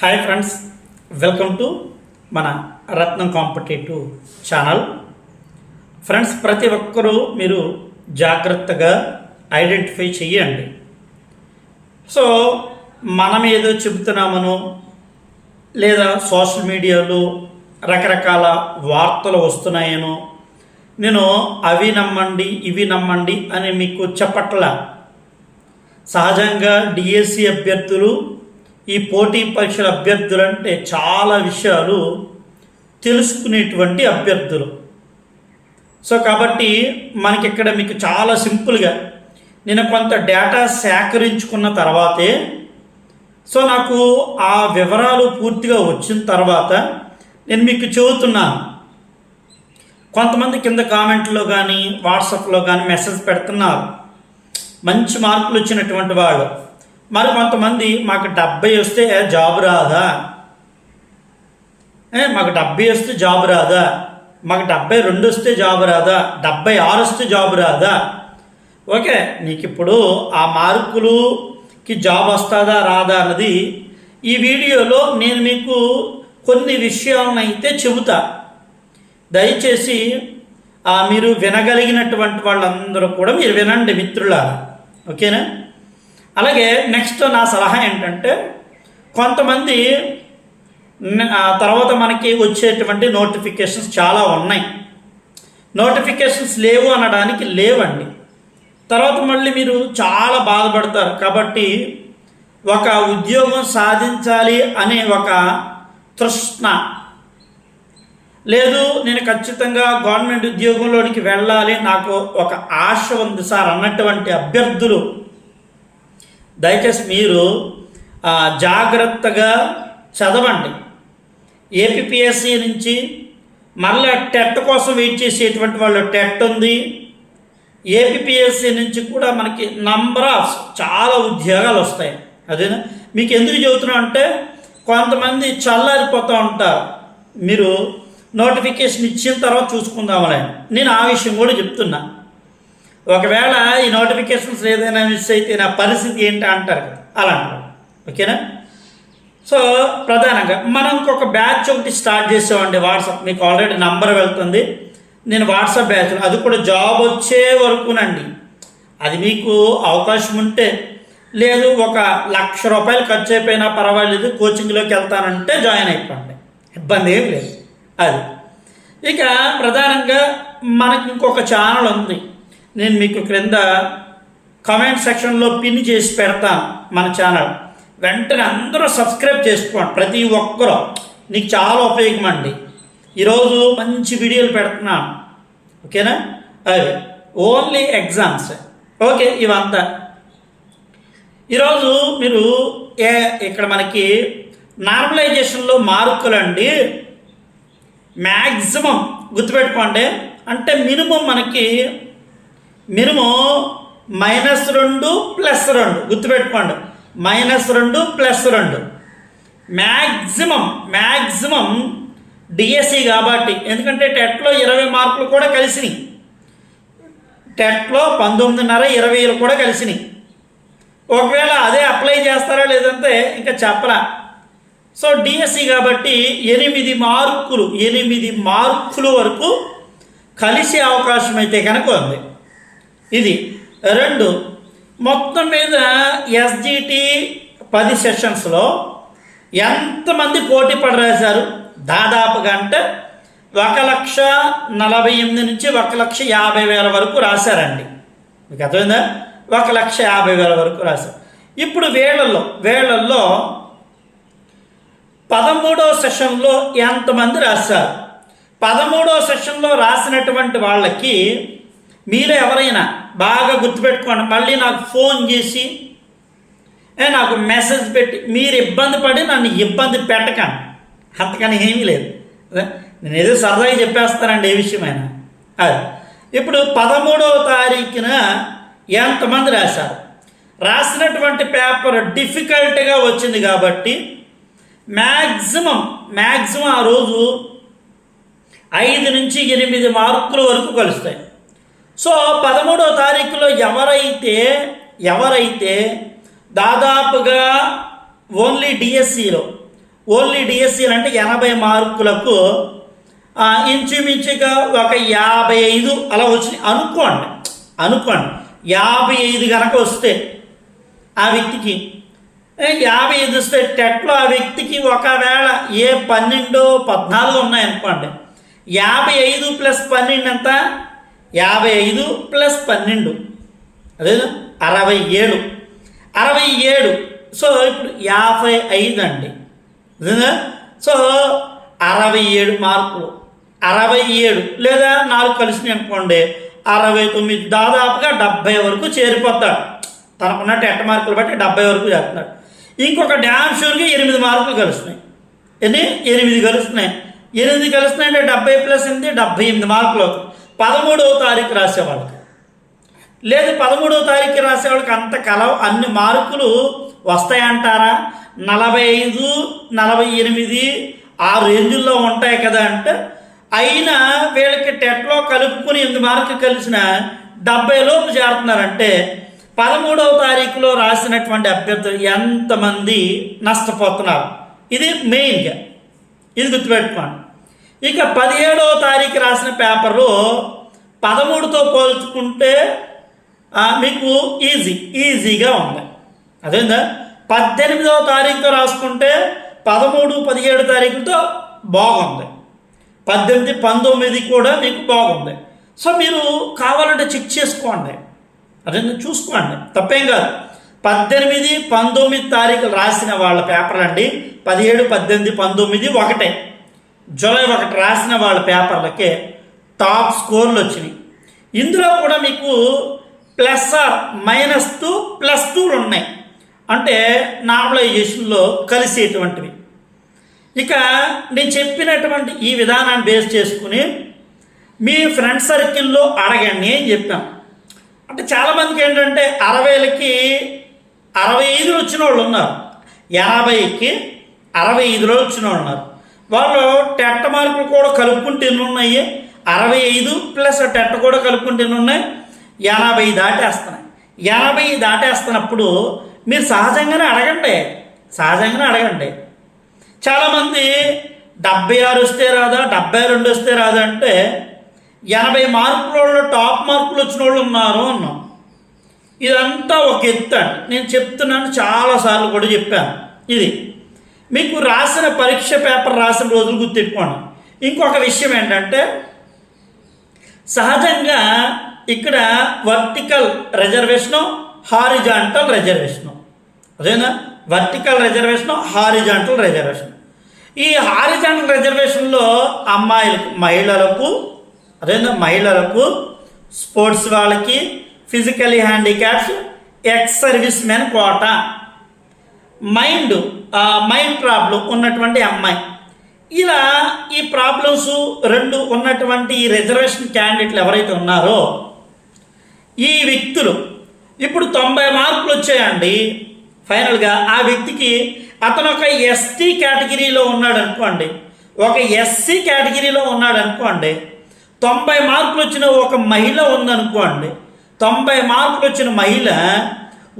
Hi friends welcome to మన రత్నం competitive channel. Friends ప్రతి ఒక్కరూ మీరు జాగ్రత్తగా ఐడెంటిఫై చేయండి సో మనం ఏదో చెబుతున్నామనో లేదా సోషల్ మీడియాలో రకరకాల వార్తలు వస్తున్నాయనో నేను అవి నమ్మండి ఇవి నమ్మండి అని మీకు చెప్పట్ల. సహజంగా డిఎస్సి అభ్యర్థులు ఈ పోటీ పరీక్షల అభ్యర్థులు అంటే చాలా విషయాలు తెలుసుకునేటువంటి అభ్యర్థులు. సో కాబట్టి మనకి ఇక్కడ మీకు చాలా సింపుల్గా నేను కొంత డేటా సేకరించుకున్న తర్వాతే సో నాకు ఆ వివరాలు పూర్తిగా వచ్చిన తర్వాత నేను మీకు చెబుతున్నాను. కొంతమంది కింద కామెంట్లో కానీ వాట్సాప్లో కానీ మెసేజ్ పెడుతున్నారు. మంచి మార్కులు వచ్చినటువంటి వాళ్ళు. మరి కొంతమంది మాకు డెబ్బై వస్తే జాబ్ రాదా? ఏ, మాకు డెబ్బై వస్తే జాబ్ రాదా? మాకు డెబ్బై రెండు వస్తే జాబ్ రాదా? డెబ్బై ఆరు వస్తే జాబ్ రాదా? ఓకే నీకు ఇప్పుడు ఆ మార్కులుకి జాబ్ వస్తుందా రాదా అన్నది ఈ వీడియోలో నేను మీకు కొన్ని విషయాలను అయితే చెబుతా. దయచేసి ఆ, మీరు వినగలిగినటువంటి వాళ్ళందరూ కూడా మీరు వినండి మిత్రులారా. ఓకేనా? అలాగే నెక్స్ట్ నా సలహా ఏంటంటే కొంతమంది తర్వాత మనకి వచ్చేటువంటి నోటిఫికేషన్స్ చాలా ఉన్నాయి. నోటిఫికేషన్స్ లేవు అనడానికి లేవండి. తర్వాత మళ్ళీ మీరు చాలా బాధపడతారు. కాబట్టి ఒక ఉద్యోగం సాధించాలి అనే ఒక తృష్ణ. లేదు నేను ఖచ్చితంగా గవర్నమెంట్ ఉద్యోగంలోనికి వెళ్ళాలి నాకు ఒక ఆశ ఉంది సార్ అన్నటువంటి అభ్యర్థులు దయచేసి మీరు జాగ్రత్తగా చదవండి. ఏపీఎస్సి నుంచి మళ్ళీ టెట్ కోసం వెయిట్ చేసేటువంటి వాళ్ళు టెట్ ఉంది. ఏపీఎస్సి నుంచి కూడా మనకి నంబర్ ఆఫ్ చాలా ఉద్యోగాలు వస్తాయి. అదేనా? మీకు ఎందుకు చెబుతున్నా అంటే కొంతమంది చల్లారిపోతూ ఉంటారు. మీరు నోటిఫికేషన్ ఇచ్చిన తర్వాత చూసుకుందామని నేను ఆ విషయం కూడా చెప్తున్నా. ఒకవేళ ఈ నోటిఫికేషన్స్ ఏదైనా మిస్ అయితే నా పరిస్థితి ఏంటి అంటారు కదా అలా అంటారు. ఓకేనా? సో ప్రధానంగా మనం ఇంకొక బ్యాచ్ ఒకటి స్టార్ట్ చేసామండి వాట్సాప్. మీకు ఆల్రెడీ నంబర్ వెళ్తుంది. నేను వాట్సాప్ బ్యాచ్ అది కూడా జాబ్ వచ్చే వరకునండి. అది మీకు అవకాశం ఉంటే లేదు ఒక లక్ష రూపాయలు ఖర్చు అయిపోయినా పర్వాలేదు కోచింగ్లోకి వెళ్తానంటే జాయిన్ అయిపోండి. ఇబ్బంది ఏం లేదు. అది. ఇక ప్రధానంగా మనకి ఇంకొక ఛానల్ ఉంది. నేను మీకు క్రింద కామెంట్ సెక్షన్లో పిన్ చేసి పెడతాను మన ఛానల్ వెంటనే అందరూ సబ్స్క్రైబ్ చేసుకోండి. ప్రతి ఒక్కరూ. నీకు చాలా ఉపయోగం అండి. ఈరోజు మంచి వీడియోలు పెడుతున్నాను. ఓకేనా? అవి ఓన్లీ ఎగ్జామ్స్ ఓకే ఇవంతా. ఈరోజు మీరు ఏ ఇక్కడ మనకి నార్మలైజేషన్లో మార్కులు అండి మ్యాక్సిమం గుర్తుపెట్టుకోండి. అంటే మినిమం మనకి మినిమం మైనస్ రెండు ప్లస్ రెండు. గుర్తుపెట్టుకోండి. మైనస్ రెండు ప్లస్ రెండు. మ్యాక్సిమం మ్యాక్సిమం డిఎస్సి కాబట్టి ఎందుకంటే టెట్లో ఇరవై మార్కులు కూడా కలిసినాయి. టెట్లో పంతొమ్మిదిన్నర ఇరవైలు కూడా కలిసినాయి. ఒకవేళ అదే అప్లై చేస్తారా లేదంటే ఇంకా చెప్పరా. సో డిఎస్సి కాబట్టి ఎనిమిది మార్కులు ఎనిమిది మార్కులు వరకు కలిసే అవకాశం అయితే కనుక ఉంది. ఇది. రెండు మొత్తం మీద ఎస్జిటి పది సెషన్స్లో ఎంతమంది పోటీ పడరాశారు? దాదాపుగా అంటే ఒక లక్ష నలభై ఎనిమిది నుంచి ఒక లక్ష యాభై వేల వరకు రాశారండి. మీకు అర్థమైందా? ఒక లక్ష యాభై వేల వరకు రాశారు. ఇప్పుడు వేళల్లో వేళల్లో పదమూడో సెషన్లో ఎంతమంది రాశారు? పదమూడో సెషన్లో రాసినటువంటి వాళ్ళకి మీరు ఎవరైనా బాగా గుర్తుపెట్టుకోండి. మళ్ళీ నాకు ఫోన్ చేసి ఏ నాకు మెసేజ్ పెట్టి మీరు ఇబ్బంది పడి నన్ను ఇబ్బంది పెట్టకండి. అంతకని ఏమీ లేదు. నేను ఏదో సరదాగా చెప్పేస్తానండి ఏ విషయమైనా. అది. ఇప్పుడు పదమూడవ తారీఖున ఎంతమంది రాశారు? రాసినటువంటి పేపర్ డిఫికల్ట్గా వచ్చింది కాబట్టి మ్యాక్సిమం మ్యాక్సిమం ఆ రోజు ఐదు నుంచి ఎనిమిది మార్కుల వరకు కలుస్తాయి. సో పదమూడో తారీఖులో ఎవరైతే ఎవరైతే దాదాపుగా ఓన్లీ డిఎస్సిలో ఓన్లీ డిఎస్సీలు అంటే ఎనభై మార్కులకు ఇంచుమించుగా ఒక యాభై ఐదు అలా వచ్చినాయి. అనుకోండి అనుకోండి యాభై ఐదు కనుక వస్తే ఆ వ్యక్తికి యాభై ఐదు వస్తే టెట్లో ఆ వ్యక్తికి ఒకవేళ ఏ పన్నెండు పద్నాలుగు ఉన్నాయనుకోండి యాభై ఐదు ప్లస్ పన్నెండు ఎంత? యాభై ఐదు ప్లస్ పన్నెండు. అదే అరవై ఏడు. అరవై ఏడు. సో ఇప్పుడు యాభై ఐదు అండి. సో అరవై ఏడు మార్కులు అరవై ఏడు లేదా నాలుగు కలిసినాయి అనుకోండి అరవై తొమ్మిది దాదాపుగా డెబ్బై వరకు చేరిపోతాడు. తనకున్న టెట్ మార్కులు బట్టి డెబ్బై వరకు చేస్తున్నాడు ఇంకొక డ్యామ్ షూర్కి ఎనిమిది మార్కులు కలుస్తున్నాయి. ఎన్ని ఎనిమిది కలుస్తున్నాయి. ఎనిమిది కలుస్తున్నాయి అంటే డెబ్బై ప్లస్ ఎనిమిది డెబ్బై ఎనిమిది మార్కులు. అవుతుంది పదమూడవ తారీఖు రాసేవాళ్ళకి లేదు పదమూడవ తారీఖు రాసేవాళ్ళకి అంత కలవ అన్ని మార్కులు వస్తాయంటారా నలభై ఐదు నలభై ఎనిమిది ఆ రేంజుల్లో ఉంటాయి కదా అంటే అయినా వీళ్ళకి టెట్లో కలుపుకుని ఎనిమిది మార్కులు కలిసిన డెబ్బై లోపు చేరుతున్నారంటే పదమూడవ తారీఖులో రాసినటువంటి అభ్యర్థులు ఎంతమంది నష్టపోతున్నారు? ఇది మెయిన్గా. ఇది గుర్తుపెట్టుకోండి. ఇక పదిహేడవ తారీఖు రాసిన పేపరు పదమూడుతో పోల్చుకుంటే మీకు ఈజీ ఈజీగా ఉంది. అదేందా? పద్దెనిమిదవ తారీఖుతో రాసుకుంటే పదమూడు పదిహేడు తారీఖుతో బాగుంది. పద్దెనిమిది పంతొమ్మిది కూడా మీకు బాగుంది. సో మీరు కావాలంటే చెక్ చేసుకోండి. అదే చూసుకోండి. తప్పేం కాదు. పద్దెనిమిది పంతొమ్మిది తారీఖు రాసిన వాళ్ళ పేపర్ అండి పదిహేడు పద్దెనిమిది పంతొమ్మిది ఒకటే. జూలై ఒకటి రాసిన వాళ్ళ పేపర్లకే టాప్ స్కోర్లు వచ్చినాయి. ఇందులో కూడా మీకు plus or minus two plus tool ఉన్నాయి. అంటే నార్మలైజేషన్లో కలిసేటువంటివి. ఇక నేను చెప్పినటువంటి ఈ విధానాన్ని బేస్ చేసుకుని మీ ఫ్రెండ్ సర్కిల్లో అడగండి అని చెప్పాం. అంటే చాలామందికి ఏంటంటే అరవైలకి అరవై ఐదులు వచ్చిన వాళ్ళు ఉన్నారు. యాభైకి అరవై ఐదులో వచ్చిన వాళ్ళు ఉన్నారు. వాళ్ళు టెట్ మార్కులు కూడా కలుపుకుంటే ఎన్ని ఉన్నాయి అరవై ఐదు ప్లస్ టెట్ కూడా కలుపుకుంటే ఎన్ని ఉన్నాయి ఎనభై దాటేస్తున్నాయి. ఎనభై దాటేస్తున్నప్పుడు మీరు సహజంగానే అడగండి. సహజంగానే అడగండి. చాలామంది డెబ్బై ఆరు వస్తే రాదా డెబ్బై రెండు వస్తే రాదా అంటే ఎనభై మార్కుల వాళ్ళు టాప్ మార్కులు వచ్చిన వాళ్ళు ఉన్నారు అన్నాం. ఇదంతా ఒక ఎత్తు అండి. నేను చెప్తున్నాను చాలాసార్లు కూడా చెప్పాను. ఇది మీకు రాసిన పరీక్ష పేపర్ రాసిన రోజులు గుర్తుపెట్టుకోండి ఇంకొక విషయం ఏంటంటే సహజంగా ఇక్కడ వర్టికల్ రిజర్వేషను హారిజాంటల్ రిజర్వేషను. అదేనా? Vertical reservation horizontal reservation. ఈ హారిజాంటల్ రిజర్వేషన్లో అమ్మాయిలకు మహిళలకు అదేనా? మహిళలకు స్పోర్ట్స్ వాళ్ళకి physically handicaps ex service men కోట. మైండ్ మైండ్ ప్రాబ్లం ఉన్నటువంటి అమ్మాయి. ఇలా ఈ ప్రాబ్లమ్స్ రెండు ఉన్నటువంటి ఈ రిజర్వేషన్ క్యాండిడేట్లు ఎవరైతే ఉన్నారో ఈ వ్యక్తులు ఇప్పుడు తొంభై మార్కులు వచ్చాయండి ఫైనల్గా ఆ వ్యక్తికి అతను ఒక ఎస్టీ కేటగిరీలో ఉన్నాడు అనుకోండి ఒక ఎస్సీ కేటగిరీలో ఉన్నాడు అనుకోండి తొంభై మార్కులు వచ్చిన ఒక మహిళ ఉందనుకోండి తొంభై మార్కులు వచ్చిన మహిళ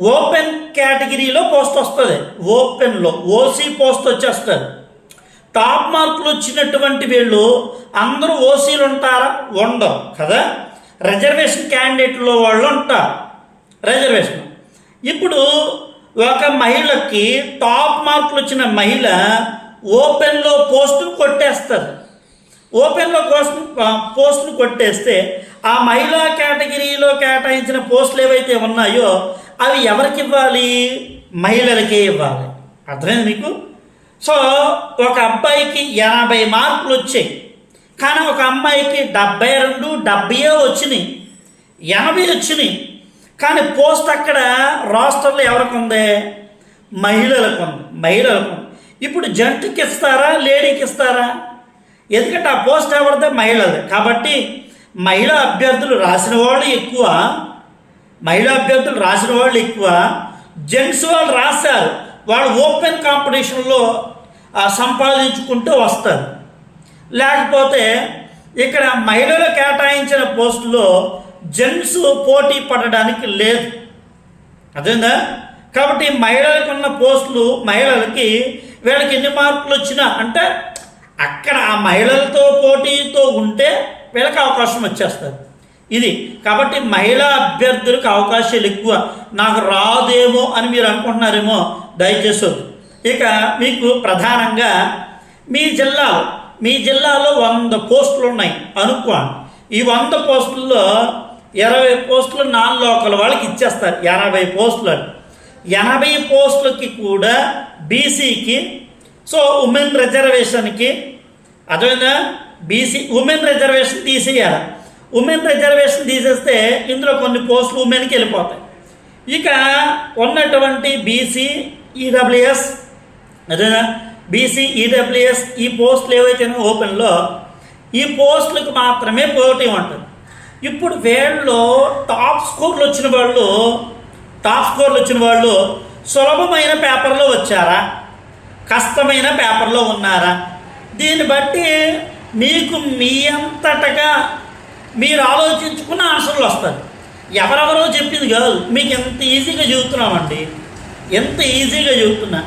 ఓపెన్ కేటగిరీలో పోస్ట్ వస్తుంది. ఓపెన్లో ఓసీ పోస్ట్ వచ్చేస్తుంది. టాప్ మార్కులు వచ్చినటువంటి వీళ్ళు అందరూ ఓసీలు ఉంటారా? ఉండరు కదా? రిజర్వేషన్ క్యాండిడేట్లో వాళ్ళు ఉంటారు. రిజర్వేషన్. ఇప్పుడు ఒక మహిళకి టాప్ మార్కులు వచ్చిన మహిళ ఓపెన్లో పోస్టును కొట్టేస్తారు ఓపెన్లో పోస్ట్ పోస్టును కొట్టేస్తే ఆ మహిళా కేటగిరీలో కేటాయించిన పోస్టులు ఏవైతే ఉన్నాయో అవి ఎవరికి ఇవ్వాలి? మహిళలకే ఇవ్వాలి. అర్థమైంది మీకు? సో ఒక అబ్బాయికి ఎనభై మార్కులు వచ్చాయి. కానీ ఒక అమ్మాయికి డెబ్బై రెండు డెబ్బయో వచ్చినాయి. ఎనభై వచ్చినాయి. కానీ పోస్ట్ అక్కడ రాష్ట్రంలో ఎవరికి ఉంది? మహిళలకు ఉంది. మహిళలకు ఉంది. ఇప్పుడు జంటకి ఇస్తారా? లేడీకి ఇస్తారా? ఎందుకంటే ఆ పోస్ట్ ఎవరిదే? మహిళలది కాబట్టి మహిళా అభ్యర్థులు రాసిన వాళ్ళు ఎక్కువ. మహిళా అభ్యర్థులు రాసిన వాళ్ళు ఎక్కువ. జెంట్స్ వాళ్ళు రాశారు. వాళ్ళు ఓపెన్ కాంపిటీషన్లో సంపాదించుకుంటూ వస్తారు. లేకపోతే ఇక్కడ మహిళలు కేటాయించిన పోస్టులో జెంట్స్ పోటీ పడడానికి లేదు. అదేందా? కాబట్టి మహిళలకు ఉన్న పోస్టులు మహిళలకి వీళ్ళకి ఎన్ని మార్కులు వచ్చినా అంటే అక్కడ ఆ మహిళలతో పోటీతో ఉంటే వీళ్ళకి అవకాశం వచ్చేస్తుంది. ఇది. కాబట్టి మహిళా అభ్యర్థులకు అవకాశాలు ఎక్కువ. నాకు రాదేమో అని మీరు అనుకుంటున్నారేమో దయచేసి ఇక మీకు ప్రధానంగా మీ జిల్లాలో మీ జిల్లాలో వంద పోస్టులు ఉన్నాయి. అనుకోండి. ఈ వంద పోస్టుల్లో ఇరవై పోస్టులు నాన్ లోకల్ వాళ్ళకి ఇచ్చేస్తారు. ఎనభై పోస్టులు అని. ఎనభై పోస్టులకి కూడా బీసీకి సో ఉమెన్ రిజర్వేషన్కి అదేవిధంగా బీసీ ఉమెన్ రిజర్వేషన్ తీసేయాలి. ఉమెన్ రిజర్వేషన్ తీసేస్తే ఇందులో కొన్ని పోస్టులు ఉమెన్కి వెళ్ళిపోతాయి. ఇక ఉన్నటువంటి బీసీ ఈడబ్ల్యూఎస్ అదేనా బీసీ ఈడబ్ల్యూఎస్ ఈ పోస్టులు ఏవైతే ఓపెన్లో ఈ పోస్టులకు మాత్రమే పోటీ ఉంటుంది. ఇప్పుడు వీళ్ళు టాప్ స్కోర్లు వచ్చిన వాళ్ళు టాప్ స్కోర్లు వచ్చిన వాళ్ళు సులభమైన పేపర్లో వచ్చారా? కష్టమైన పేపర్లో ఉన్నారా? దీన్ని బట్టి మీకు మీ అంతటగా మీరు ఆలోచించుకున్న ఆన్సర్లు వస్తాయి. ఎవరెవరో చెప్పింది కాదు. మీకు ఎంత ఈజీగా చెబుతున్నామండి? ఎంత ఈజీగా చెబుతున్నా.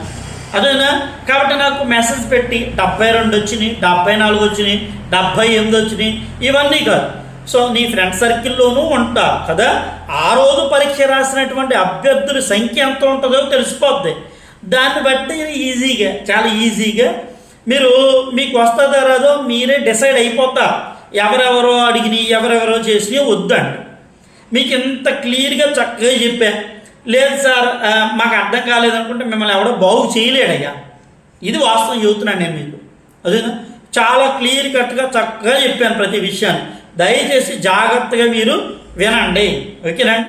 అదేనా? కాబట్టి నాకు మెసేజ్ పెట్టి డెబ్బై రెండు వచ్చినాయి డెబ్బై నాలుగు వచ్చినాయి డెబ్బై ఎనిమిది వచ్చినాయి. ఇవన్నీ కాదు. సో నీ ఫ్రెండ్ సర్కిల్లోనూ ఉంటా కదా? ఆ రోజు పరీక్ష రాసినటువంటి అభ్యర్థుల సంఖ్య ఎంత ఉంటుందో తెలిసిపోద్ది. దాన్ని బట్టి ఈజీగా చాలా ఈజీగా మీరు మీకు వస్తుందో రాదో మీరే డిసైడ్ అయిపోతారు. ఎవరెవరో అడిగినాయి ఎవరెవరో చేసినాయి వద్దండి. మీకు ఇంత క్లియర్గా చక్కగా చెప్పా. లేదు సార్ మాకు అర్థం కాలేదనుకుంటే మిమ్మల్ని ఎవడో బాగు చేయలేడయ్యా. ఇది వాస్తవం చెబుతున్నాను నేను మీకు. అదేనా? చాలా క్లియర్ కట్గా చక్కగా చెప్పాను ప్రతి విషయాన్ని. దయచేసి జాగ్రత్తగా మీరు వినండి. ఓకేనండి